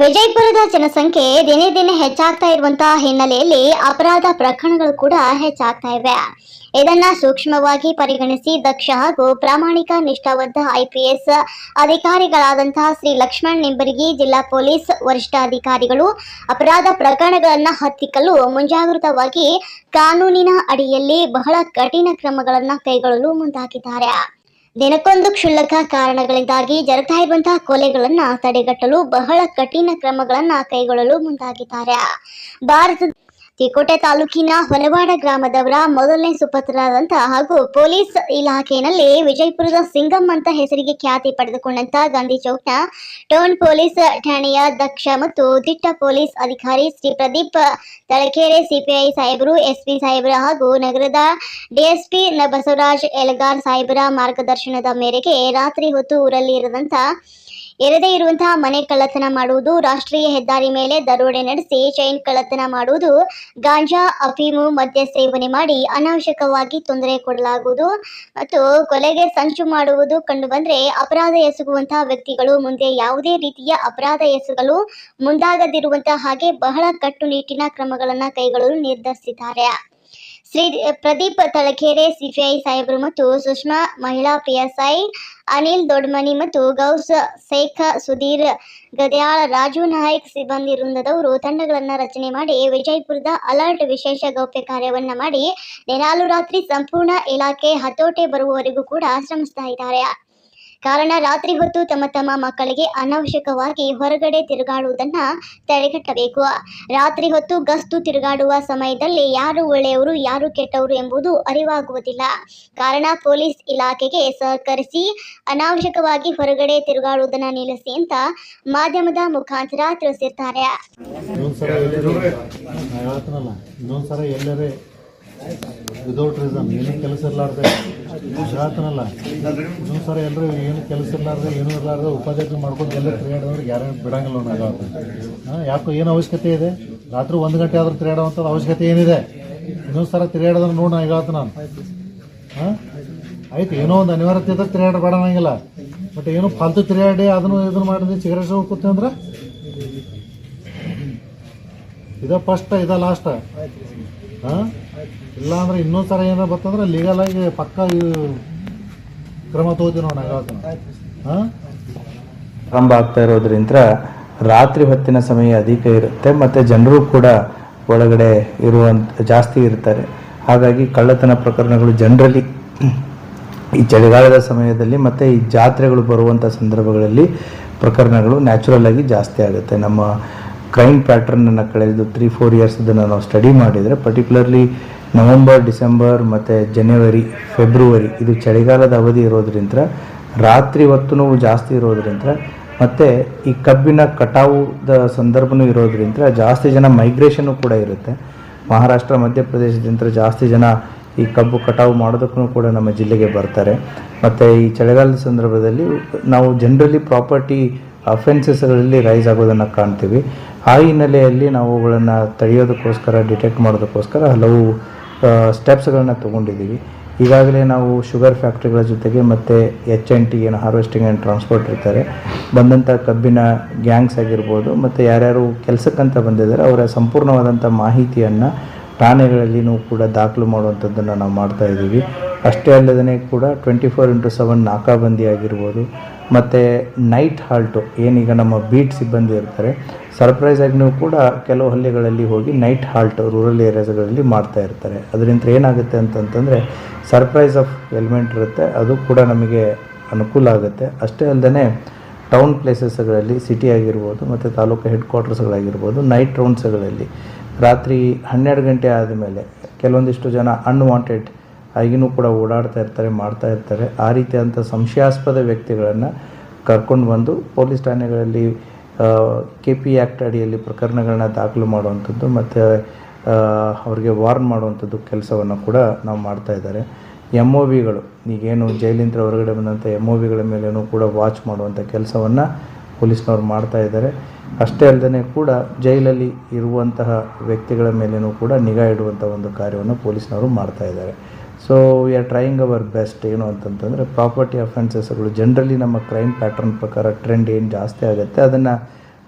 ವಿಜಯಪುರದ ಜನಸಂಖ್ಯೆ ದಿನೇ ದಿನೇ ಹೆಚ್ಚಾಗ್ತಾ ಇರುವಂತಹ ಹಿನ್ನೆಲೆಯಲ್ಲಿ ಅಪರಾಧ ಪ್ರಕರಣಗಳು ಕೂಡ ಹೆಚ್ಚಾಗ್ತಾ ಇವೆ. ಇದನ್ನ ಸೂಕ್ಷ್ಮವಾಗಿ ಪರಿಗಣಿಸಿ ದಕ್ಷ ಹಾಗೂ ಪ್ರಾಮಾಣಿಕ ನಿಷ್ಠಾವಂತ ಐಪಿಎಸ್ ಅಧಿಕಾರಿಗಳಾದಂತಹ ಶ್ರೀ ಲಕ್ಷ್ಮಣ್ ನಿಂಬರ್ಗಿ, ಜಿಲ್ಲಾ ಪೊಲೀಸ್ ವರಿಷ್ಠಾಧಿಕಾರಿಗಳು ಅಪರಾಧ ಪ್ರಕರಣಗಳನ್ನ ಹತ್ತಿಕ್ಕಲು ಮುಂಜಾಗೃತವಾಗಿ ಕಾನೂನಿನ ಅಡಿಯಲ್ಲಿ ಬಹಳ ಕಠಿಣ ಕ್ರಮಗಳನ್ನ ಕೈಗೊಳ್ಳಲು ಮುಂದಾಗಿದ್ದಾರೆ. ದಿನಕ್ಕೊಂದು ಕ್ಷುಲ್ಲಕ ಕಾರಣಗಳಿಂದಾಗಿ ಜರುಗ್ತಾ ಇರುವಂತಹ ಕೊಲೆಗಳನ್ನ ತಡೆಗಟ್ಟಲು ಬಹಳ ಕಠಿಣ ಕ್ರಮಗಳನ್ನ ಕೈಗೊಳ್ಳಲು ಮುಂದಾಗಿದ್ದಾರೆ. ಭಾರತ ತಿಕೋಟೆ ತಾಲೂಕಿನ ಹೊಲವಾಡ ಗ್ರಾಮದವರ ಮೊದಲನೇ ಸುಪುತ್ರರಾದಂಥ ಹಾಗೂ ಪೊಲೀಸ್ ಇಲಾಖೆಯಲ್ಲಿ ವಿಜಯಪುರದ ಸಿಂಗಂ ಅಂತ ಹೆಸರಿಗೆ ಖ್ಯಾತಿ ಪಡೆದುಕೊಂಡಂತ ಗಾಂಧಿ ಚೌಕ್ನ ಟೌನ್ ಪೊಲೀಸ್ ಠಾಣೆಯ ದಕ್ಷ ಮತ್ತು ದಿಟ್ಟ ಪೊಲೀಸ್ ಅಧಿಕಾರಿ ಶ್ರೀ ಪ್ರದೀಪ್ ತಳಕೆರೆ ಸಿಪಿಐ ಸಾಹೇಬರು, ಎಸ್ಪಿ ಸಾಹೇಬರ ಹಾಗೂ ನಗರದ ಡಿಎಸ್ಪಿ ಬಸವರಾಜ್ ಎಲಗಾರ್ ಸಾಹೇಬರ ಮಾರ್ಗದರ್ಶನದ ಮೇರೆಗೆ ರಾತ್ರಿ ಹೊತ್ತು ಊರಲ್ಲಿ ಇರದಂತ ಇರದೇ ಇರುವಂತಹ ಮನೆ ಕಳ್ಳತನ ಮಾಡುವುದು, ರಾಷ್ಟ್ರೀಯ ಹೆದ್ದಾರಿ ಮೇಲೆ ದರೋಡೆ ನಡೆಸಿ ಚೈನ್ ಕಳ್ಳತನ ಮಾಡುವುದು, ಗಾಂಜಾ, ಅಫೀಮು ಮದ್ಯ ಸೇವನೆ ಮಾಡಿ ಅನಾವಶ್ಯಕವಾಗಿ ತೊಂದರೆ ಕೊಡಲಾಗುವುದು ಮತ್ತು ಕೊಲೆಗೆ ಸಂಚು ಮಾಡುವುದು ಕಂಡುಬಂದ್ರೆ ಅಪರಾಧ ಎಸಗುವಂತಹ ವ್ಯಕ್ತಿಗಳು ಮುಂದೆ ಯಾವುದೇ ರೀತಿಯ ಅಪರಾಧ ಎಸಗಲು ಮುಂದಾಗದಿರುವಂತಹ ಹಾಗೆ ಬಹಳ ಕಟ್ಟುನಿಟ್ಟಿನ ಕ್ರಮಗಳನ್ನು ಕೈಗೊಳ್ಳಲು ನಿರ್ಧರಿಸಿದ್ದಾರೆ. ಶ್ರೀ ಪ್ರದೀಪ್ ತಳಕೆರೆ, ಸಿಪಿಐ ಸಾಹೇಬರು ಮತ್ತು ಸುಷ್ಮಾ ಮಹಿಳಾ ಪಿಎಸ್ಐ ಅನಿಲ್ ದೊಡ್ಮನಿ ಮತ್ತು ಗೌಸ್ ಶೇಖ ಸುಧೀರ್ ಗದ್ಯಾಳ, ರಾಜು ನಾಯಕ್ ಸಿಬ್ಬಂದಿ ವೃಂದದವರು ತಂಡಗಳನ್ನು ರಚನೆ ಮಾಡಿ ವಿಜಯಪುರದ ಅಲರ್ಟ್ ವಿಶೇಷ ಗೌಪ್ಯ ಕಾರ್ಯವನ್ನು ಮಾಡಿ ನೆರಾಲು ರಾತ್ರಿ ಸಂಪೂರ್ಣ ಇಲಾಖೆ ಹತೋಟೆ ಬರುವವರೆಗೂ ಕೂಡ ಶ್ರಮಿಸ್ತಾ ಇದ್ದಾರೆ. ಕಾರಣ ರಾತ್ರಿ ಹೊತ್ತು ತಮ್ಮ ತಮ್ಮ ಮಕ್ಕಳಿಗೆ ಅನವಶ್ಯಕವಾಗಿ ಹೊರಗಡೆ ತಿರುಗಾಡುವುದನ್ನ ತಡೆಗಟ್ಟಬೇಕು. ರಾತ್ರಿ ಹೊತ್ತು ಗಸ್ತು ತಿರುಗಾಡುವ ಸಮಯದಲ್ಲಿ ಯಾರು ಒಳ್ಳೆಯವರು, ಯಾರು ಕೆಟ್ಟವರು ಎಂಬುದು ಅರಿವಾಗುವುದಿಲ್ಲ. ಕಾರಣ ಪೊಲೀಸ್ ಇಲಾಖೆಗೆ ಸಹಕರಿಸಿ ಅನಾವಶ್ಯಕವಾಗಿ ಹೊರಗಡೆ ತಿರುಗಾಡುವುದನ್ನ ನಿಲ್ಲಿಸಿ ಅಂತ ಮಾಧ್ಯಮದ ಮುಖಾಂತರ ತಿಳಿಸಿರ್ತಾರೆ. ವಿದೌಟ್ ರೀಸನ್ ಏನು ಕೆಲಸ ಇರಲಾರ್ದೆ? ಗುಜರಾತ್ನಲ್ಲ ಇನ್ನೊಂದು ಸಲ ಎಲ್ಲರೂ ಏನು ಕೆಲಸ ಇರಲಾರ್ದೆ, ಏನೂ ಇರಲಾರ್ದೆ ಉಪಾಧ್ಯಕ್ಷ ಮಾಡ್ಕೊಂಡು ಎಲ್ಲ ತಿರುಗಾಡೋರಿಗೆ ಯಾರು ಬಿಡಂಗಿಲ್ಲ ಹಾಂ, ಯಾಕೋ ಏನು ಅವಶ್ಯಕತೆ ಇದೆ? ರಾತ್ರಿ ಒಂದು ಗಂಟೆ ಆದರೂ ತಿರುಗಾಡುವಂಥದ್ದು ಅವಶ್ಯಕತೆ ಏನಿದೆ? ಇನ್ನೊಂದು ಸಲ ತಿರುಗಾಡೋದನ್ನ ನೋಡಿ ನಾನು ಹೇಳ್ತೀನಿ ನಾನು. ಹಾಂ? ಆಯ್ತು, ಏನೋ ಒಂದು ಅನಿವಾರ್ಯತೆ ಇದ್ರೆ ತಿರುಗಾಡಬೇಡ ಅನ್ನಂಗಿಲ್ಲ ಬಟ್ ಏನು ಫಾಲ್ತು ತಿರುಗಾಡಿ ಅದನ್ನು ಇದನ್ನು ಮಾಡಿದ್ರೆ ಹೋಗ್ಕೊತೀವಿ ಅಂದ್ರೆ? ಇದ ಫಸ್ಟ್ ಇದ ಲಾಸ್ಟ್ ಇಲ್ಲ ಅಂದ್ರೆ ಇನ್ನೊಂದು ಸಲ ಏನಾರ ಬರ್ತಂದ್ರೆ ಆಗಿ ಪಕ್ಕ ಕ್ರಮ ತಗೋತೀವಿ ನೋಡಿ ಹಾಂ? ಪ್ರಾರಂಭ ಆಗ್ತಾ ಇರೋದ್ರಿಂದ ರಾತ್ರಿ ಹೊತ್ತಿನ ಸಮಯ ಅಧಿಕ ಇರುತ್ತೆ ಮತ್ತು ಜನರು ಕೂಡ ಒಳಗಡೆ ಇರುವಂತ ಜಾಸ್ತಿ ಇರ್ತಾರೆ. ಹಾಗಾಗಿ ಕಳ್ಳತನ ಪ್ರಕರಣಗಳು ಜನರಲಿ ಈ ಚಳಿಗಾಲದ ಸಮಯದಲ್ಲಿ ಮತ್ತು ಈ ಜಾತ್ರೆಗಳು ಬರುವಂಥ ಸಂದರ್ಭಗಳಲ್ಲಿ ಪ್ರಕರಣಗಳು ನ್ಯಾಚುರಲ್ ಆಗಿ ಜಾಸ್ತಿ ಆಗುತ್ತೆ. ನಮ್ಮ ಕ್ರೈಮ್ ಪ್ಯಾಟ್ರನನ್ನು ಕಳೆದು ತ್ರೀ ಫೋರ್ ಇಯರ್ಸ್ ಅದನ್ನು ನಾವು ಸ್ಟಡಿ ಮಾಡಿದರೆ ಪರ್ಟಿಕ್ಯುಲರ್ಲಿ ನವೆಂಬರ್ ಡಿಸೆಂಬರ್ ಮತ್ತು ಜನವರಿ ಫೆಬ್ರವರಿ ಇದು ಚಳಿಗಾಲದ ಅವಧಿ ಇರೋದ್ರಿಂದ ರಾತ್ರಿ ಹೊತ್ತು ಜಾಸ್ತಿ ಇರೋದ್ರಿಂದ ಮತ್ತು ಈ ಕಬ್ಬಿನ ಕಟಾವುದ ಸಂದರ್ಭನೂ ಇರೋದ್ರಿಂದ ಜಾಸ್ತಿ ಜನ ಮೈಗ್ರೇಷನು ಕೂಡ ಇರುತ್ತೆ. ಮಹಾರಾಷ್ಟ್ರ, ಮಧ್ಯಪ್ರದೇಶದಿಂದ ಜಾಸ್ತಿ ಜನ ಈ ಕಬ್ಬು ಕಟಾವು ಮಾಡೋದಕ್ಕೂ ಕೂಡ ನಮ್ಮ ಜಿಲ್ಲೆಗೆ ಬರ್ತಾರೆ. ಮತ್ತು ಈ ಚಳಿಗಾಲದ ಸಂದರ್ಭದಲ್ಲಿ ನಾವು ಜನರಲಿ ಪ್ರಾಪರ್ಟಿ ಅಫೆನ್ಸಸ್ಗಳಲ್ಲಿ ರೈಸ್ ಆಗೋದನ್ನು ಕಾಣ್ತೀವಿ. ಆ ಹಿನ್ನೆಲೆಯಲ್ಲಿ ನಾವು ಅವುಗಳನ್ನು ತಡೆಯೋದಕ್ಕೋಸ್ಕರ ಡಿಟೆಕ್ಟ್ ಮಾಡೋದಕ್ಕೋಸ್ಕರ ಹಲವು ಸ್ಟೆಪ್ಸ್ಗಳನ್ನ ತೊಗೊಂಡಿದ್ದೀವಿ. ಈಗಾಗಲೇ ನಾವು ಶುಗರ್ ಫ್ಯಾಕ್ಟ್ರಿಗಳ ಜೊತೆಗೆ ಮತ್ತು ಎಚ್ ಎನ್ ಟಿ ಏನು ಹಾರ್ವೆಸ್ಟಿಂಗ್ ಆ್ಯಂಡ್ ಟ್ರಾನ್ಸ್ಪೋರ್ಟ್ ಇರ್ತಾರೆ. ಬಂದಂಥ ಕಬ್ಬಿನ ಗ್ಯಾಂಗ್ಸ್ ಆಗಿರ್ಬೋದು, ಮತ್ತು ಯಾರ್ಯಾರು ಕೆಲಸಕ್ಕಂತ ಬಂದಿದ್ದಾರೆ, ಅವರ ಸಂಪೂರ್ಣವಾದಂಥ ಮಾಹಿತಿಯನ್ನು ಠಾಣೆಗಳಲ್ಲಿನೂ ಕೂಡ ದಾಖಲು ಮಾಡುವಂಥದ್ದನ್ನು ನಾವು ಮಾಡ್ತಾ ಇದ್ದೀವಿ. ಅಷ್ಟೇ ಅಲ್ಲದೇ ಕೂಡ ಟ್ವೆಂಟಿ ಫೋರ್ ಇಂಟು ಸೆವೆನ್ ನಾಕಾಬಂದಿ ಆಗಿರ್ಬೋದು ಮತ್ತು ನೈಟ್ ಹಾಲ್ಟು ಏನೀಗ ನಮ್ಮ ಬೀಟ್ ಸಿಬ್ಬಂದಿ ಇರ್ತಾರೆ ಸರ್ಪ್ರೈಸ್ ಆಗಿ ಕೂಡ ಕೆಲವು ಹಳ್ಳಿಗಳಲ್ಲಿ ಹೋಗಿ ನೈಟ್ ಹಾಲ್ಟ್ ರೂರಲ್ ಏರಿಯಾಸ್ಗಳಲ್ಲಿ ಮಾಡ್ತಾ ಇರ್ತಾರೆ. ಅದರಿಂದ ಏನಾಗುತ್ತೆ ಅಂತಂತಂದರೆ ಸರ್ಪ್ರೈಸ್ ಆಫ್ ಎಲಿಮೆಂಟ್ ಇರುತ್ತೆ, ಅದು ಕೂಡ ನಮಗೆ ಅನುಕೂಲ ಆಗುತ್ತೆ. ಅಷ್ಟೇ ಅಲ್ಲದೆ ಟೌನ್ ಪ್ಲೇಸಸ್ಗಳಲ್ಲಿ ಸಿಟಿ ಆಗಿರ್ಬೋದು ಮತ್ತು ತಾಲೂಕು ಹೆಡ್ ಕ್ವಾರ್ಟರ್ಸ್ಗಳಾಗಿರ್ಬೋದು ನೈಟ್ ರೌಂಡ್ಸ್ಗಳಲ್ಲಿ ರಾತ್ರಿ ಹನ್ನೆರಡು ಗಂಟೆ ಆದಮೇಲೆ ಕೆಲವೊಂದಿಷ್ಟು ಜನ ಅನ್ವಾಂಟೆಡ್ ಆಗಿನೂ ಕೂಡ ಓಡಾಡ್ತಾ ಇರ್ತಾರೆ, ಮಾಡ್ತಾ ಇರ್ತಾರೆ. ಆ ರೀತಿಯಾದಂಥ ಸಂಶಯಾಸ್ಪದ ವ್ಯಕ್ತಿಗಳನ್ನು ಕರ್ಕೊಂಡು ಬಂದು ಪೊಲೀಸ್ ಠಾಣೆಗಳಲ್ಲಿ ಕೆ ಪಿ ಆ್ಯಕ್ಟ್ ಅಡಿಯಲ್ಲಿ ಪ್ರಕರಣಗಳನ್ನ ದಾಖಲು ಮಾಡುವಂಥದ್ದು ಮತ್ತು ಅವರಿಗೆ ವಾರ್ನ್ ಮಾಡುವಂಥದ್ದು ಕೆಲಸವನ್ನು ಕೂಡ ನಾವು ಮಾಡ್ತಾ ಇದ್ದಾರೆ. ಎಂ ಒ ವಿಗಳು ಈಗೇನು ಜೈಲಿಂದ ಹೊರಗಡೆ ಬಂದಂಥ ಎಂ ಒ ವಿಗಳ ಮೇಲೇನೂ ಕೂಡ ವಾಚ್ ಮಾಡುವಂಥ ಕೆಲಸವನ್ನು ಪೊಲೀಸ್ನವ್ರು ಮಾಡ್ತಾ ಇದ್ದಾರೆ. ಅಷ್ಟೇ ಅಲ್ಲದೆ ಕೂಡ ಜೈಲಲ್ಲಿ ಇರುವಂತಹ ವ್ಯಕ್ತಿಗಳ ಮೇಲೇನೂ ಕೂಡ ನಿಗಾ ಇಡುವಂಥ ಒಂದು ಕಾರ್ಯವನ್ನು ಪೊಲೀಸ್ನವರು ಮಾಡ್ತಾ ಇದ್ದಾರೆ. So we are trying our best ಏನು ಅಂತಂತಂದರೆ ಪ್ರಾಪರ್ಟಿ ಅಫೆನ್ಸಸ್ಗಳು ಜನರಲಿ ನಮ್ಮ ಕ್ರೈಮ್ ಪ್ಯಾಟ್ರನ್ ಪ್ರಕಾರ ಟ್ರೆಂಡ್ ಏನು ಜಾಸ್ತಿ ಆಗುತ್ತೆ, ಅದನ್ನು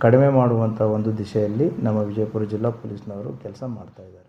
ಕಡಿಮೆ ಮಾಡುವಂಥ ಒಂದು ದಿಶೆಯಲ್ಲಿ ನಮ್ಮ ವಿಜಯಪುರ ಜಿಲ್ಲಾ ಪೊಲೀಸ್ನವರು ಕೆಲಸ ಮಾಡ್ತಾ ಇದ್ದಾರೆ.